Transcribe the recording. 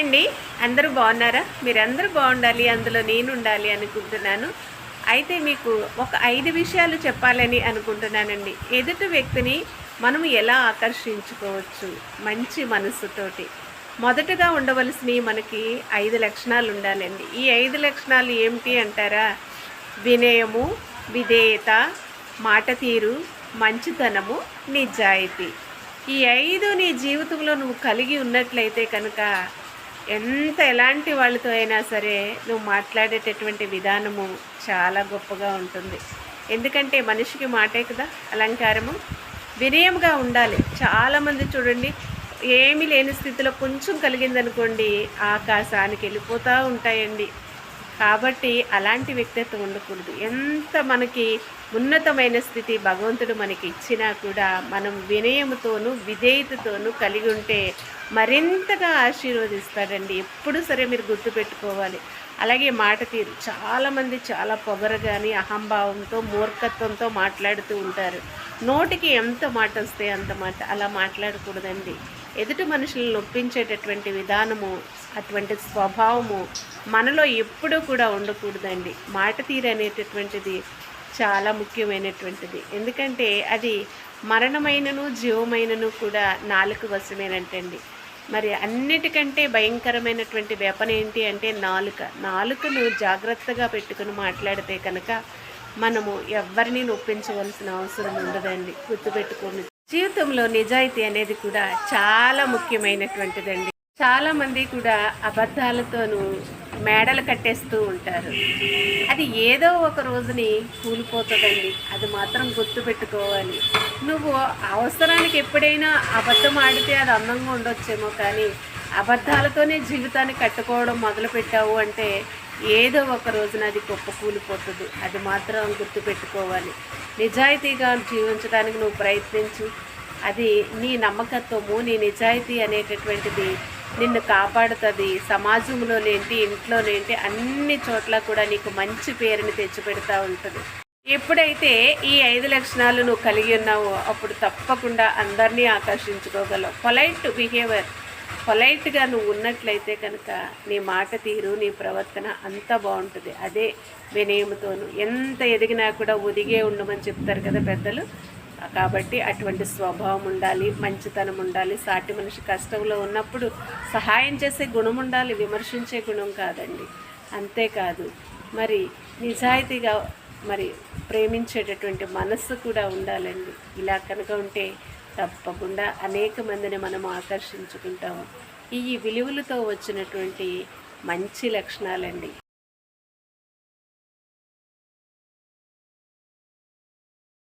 అండి. అందరూ బాగున్నారా? మీరందరూ బాగుండాలి అందులో నేను ఉండాలి అనుకుంటున్నాను. అయితే మీకు ఒక ఐదు విషయాలు చెప్పాలని అనుకుంటున్నానండి. ఎదుటి వ్యక్తిని మనం ఎలా ఆకర్షించుకోవచ్చు? మంచి మనసుతోటి మొదటగా ఉండవలసినవి మనకి ఐదు లక్షణాలు ఉండాలండి. ఈ ఐదు లక్షణాలు ఏమిటి అంటారా? వినయము విధేయత మాట తీరు మంచితనము నిజాయితీ. ఈ ఐదు నీ జీవితంలో నువ్వు కలిగి ఉన్నట్లయితే కనుక ఎంత ఎలాంటి వాళ్ళతో అయినా సరే నువ్వు మాట్లాడేటటువంటి విధానము చాలా గొప్పగా ఉంటుంది. ఎందుకంటే మనిషికి మాటే కదా అలంకారము. వినయంగా ఉండాలి. చాలామంది చూడండి ఏమీ లేని స్థితిలో కొంచెం కలిగిందనుకోండి ఆకాశానికి వెళ్ళిపోతూ ఉంటాయండి. కాబట్టి అలాంటి వ్యక్తిత్వం ఉండకూడదు. ఎంత మనకి ఉన్నతమైన స్థితి భగవంతుడు మనకి ఇచ్చినా కూడా మనం వినయముతోనూ విధేయతతోనూ కలిగి ఉంటే మరింతగా ఆశీర్వదిస్తాడండి. ఎప్పుడు సరే మీరు గుర్తుపెట్టుకోవాలి అలాగే మాట తీరు. చాలామంది చాలా పొగరు కానీ అహంభావంతో మూర్ఖత్వంతో మాట్లాడుతూ ఉంటారు. నోటికి ఎంత మాట వస్తే అంత మాట. అలా మాట్లాడకూడదండి. ఎదుటి మనుషులను నొప్పించేటటువంటి విధానము అటువంటి స్వభావము మనలో ఎప్పుడూ కూడా ఉండకూడదండి. మాట తీరు అనేటటువంటిది చాలా ముఖ్యమైనటువంటిది. ఎందుకంటే అది మరణమైనను జీవమైనను కూడా నాలుగు వశమేనంటండి. మరి అన్నిటికంటే భయంకరమైనటువంటి వెపన ఏంటి అంటే నాలుక. నాలుకను జాగ్రత్తగా పెట్టుకుని మాట్లాడితే కనుక మనము ఎవరిని నొప్పించవలసిన అవసరం ఉండదండి. గుర్తుపెట్టుకోండి. జీవితంలో నిజాయితీ అనేది కూడా చాలా ముఖ్యమైనటువంటిదండి. చాలా మంది కూడా అబద్ధాలతోనూ మేడలు కట్టేస్తూ ఉంటారు. అది ఏదో ఒక రోజుని కూలిపోతుందండి. అది మాత్రం గుర్తుపెట్టుకోవాలి నువ్వు అవసరానికి ఎప్పుడైనా అబద్ధం ఆడితే అది అందంగా ఉండొచ్చేమో కానీ అబద్ధాలతోనే జీవితాన్ని కట్టుకోవడం మొదలుపెట్టావు అంటే ఏదో ఒక రోజున అది గొప్ప కూలిపోతుంది అది మాత్రం గుర్తుపెట్టుకోవాలి. నిజాయితీగా జీవించడానికి నువ్వు ప్రయత్నించు. అది నీ నమ్మకత్వము నీ నిజాయితీ అనేటటువంటిది నిన్ను కాపాడుతుంది. సమాజంలోనేంటి ఇంట్లోనేంటి అన్ని చోట్ల కూడా నీకు మంచి పేరుని తెచ్చిపెడతా ఉంటుంది. ఎప్పుడైతే ఈ ఐదు లక్షణాలు నువ్వు కలిగి ఉన్నావో అప్పుడు తప్పకుండా అందరినీ ఆకర్షించుకోగలవు. పొలైట్ బిహేవియర్ పొలైట్గా నువ్వు ఉన్నట్లయితే కనుక నీ మాట తీరు నీ ప్రవర్తన అంతా బాగుంటుంది. అదే వినయముతోను. ఎంత ఎదిగినా కూడా ఒదిగే ఉండమని చెప్తారు కదా పెద్దలు. కాబట్టి అటువంటి స్వభావం ఉండాలి మంచితనం ఉండాలి. సాటి మనిషి కష్టంలో ఉన్నప్పుడు సహాయం చేసే గుణం ఉండాలి విమర్శించే గుణం కాదండి. అంతేకాదు మరి నిజాయితీగా మరి ప్రేమించేటటువంటి మనస్సు కూడా ఉండాలండి. ఇలా కనుక ఉంటే తప్పకుండా అనేక మందిని మనం ఆకర్షించుకుంటాము. ఈ విలువలతో వచ్చినటువంటి మంచి లక్షణాలండి.